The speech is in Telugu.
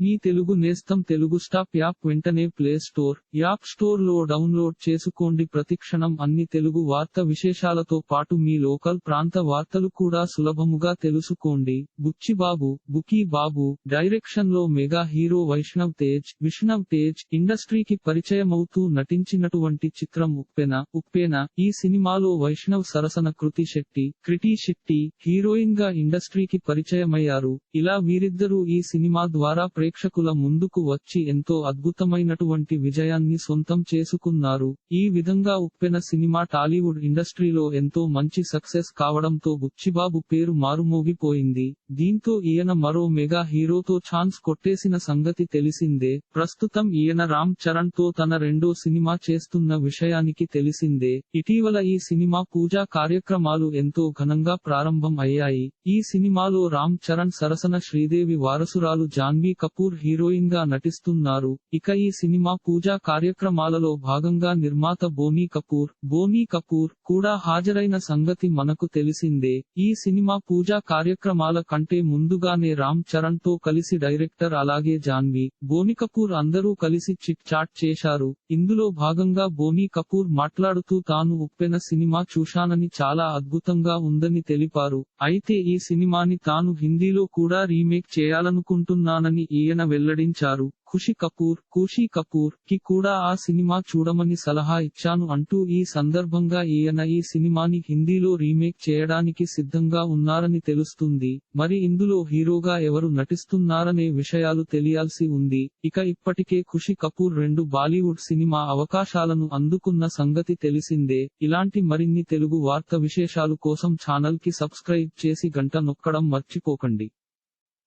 మీ తెలుగు నేస్తం తెలుగు స్టాప్ యాప్ వెంటనే ప్లే స్టోర్ యాప్ స్టోర్లో డౌన్లోడ్ చేసుకోండి. ప్రతిక్షణం అన్ని తెలుగు వార్త విశేషాలతో పాటు మీ లోకల్ ప్రాంత వార్తలు కూడా సులభముగా తెలుసుకోండి. బుచ్చిబాబు బుకీ బాబు డైరెక్షన్లో మెగా హీరో వైష్ణవ్ తేజ్ విష్ణవ్ తేజ్ ఇండస్ట్రీకి పరిచయమవుతూ నటించినటువంటి చిత్రం ఉప్పెన ఉప్పెన ఈ సినిమాలో వైష్ణవ్ సరసన కృతి శెట్టి క్రిటి శెట్టి హీరోయిన్గా ఇండస్ట్రీకి పరిచయమయ్యారు. ఇలా వీరిద్దరూ ఈ సినిమా ద్వారా ప్రే ప్రేక్షకుల ముందుకు వచ్చి ఎంతో అద్భుతమైనటువంటి విజయాన్ని సొంతం చేసుకున్నారు. ఈ విధంగా ఉప్పెన సినిమా టాలీవుడ్ ఇండస్ట్రీలో ఎంతో మంచి సక్సెస్ కావడంతో బుచ్చిబాబు పేరు మారుమోగిపోయింది. దీంతో ఈయన మరో మెగా హీరోతో ఛాన్స్ కొట్టేసిన సంగతి తెలిసిందే. ప్రస్తుతం ఈయన రామ్ చరణ్తో తన రెండో సినిమా చేస్తున్న విషయానికి తెలిసిందే. ఇటీవల ఈ సినిమా పూజా కార్యక్రమాలు ఎంతో ఘనంగా ప్రారంభం అయ్యాయి. ఈ సినిమాలో రామ్ చరణ్ సరసన శ్రీదేవి వారసురాలు జాన్వీ కపూర్ హీరోయిన్గా నటిస్తున్నారు. ఇక ఈ సినిమా పూజా కార్యక్రమాలలో భాగంగా నిర్మాత బోనీ కపూర్ బోనీ కపూర్ కూడా హాజరైన సంగతి మనకు తెలిసిందే. ఈ సినిమా పూజా కార్యక్రమాల కంటే ముందుగానే రామ్ చరణ్తో కలిసి డైరెక్టర్ అలాగే జాన్వి బోనీ కపూర్ అందరూ కలిసి చిట్ చాట్ చేశారు. ఇందులో భాగంగా బోనీ కపూర్ మాట్లాడుతూ తాను ఉప్పెన సినిమా చూశానని చాలా అద్భుతంగా ఉందని తెలిపారు. అయితే ఈ సినిమాని తాను హిందీలో కూడా రీమేక్ చేయాలనుకుంటున్నానని ఈయన వెల్లడించారు ఖుషి కపూర్ ఖుషి కపూర్కి కూడా ఆ సినిమా చూడమని సలహా ఇచ్చాను అంటూ ఈ సందర్భంగా ఈయన ఈ సినిమాని హిందీలో రీమేక్ చేయడానికి సిద్ధంగా ఉన్నారని తెలుస్తుంది. మరి ఇందులో హీరోగా ఎవరు నటిస్తున్నారనే విషయాలు తెలియాల్సి ఉంది. ఇక ఇప్పటికే ఖుషి కపూర్ రెండు బాలీవుడ్ సినిమా అవకాశాలను అందుకున్న సంగతి తెలిసిందే. ఇలాంటి మరిన్ని తెలుగు వార్త విశేషాలు కోసం ఛానల్కి సబ్స్క్రైబ్ చేసి గంట నొక్కడం మర్చిపోకండి.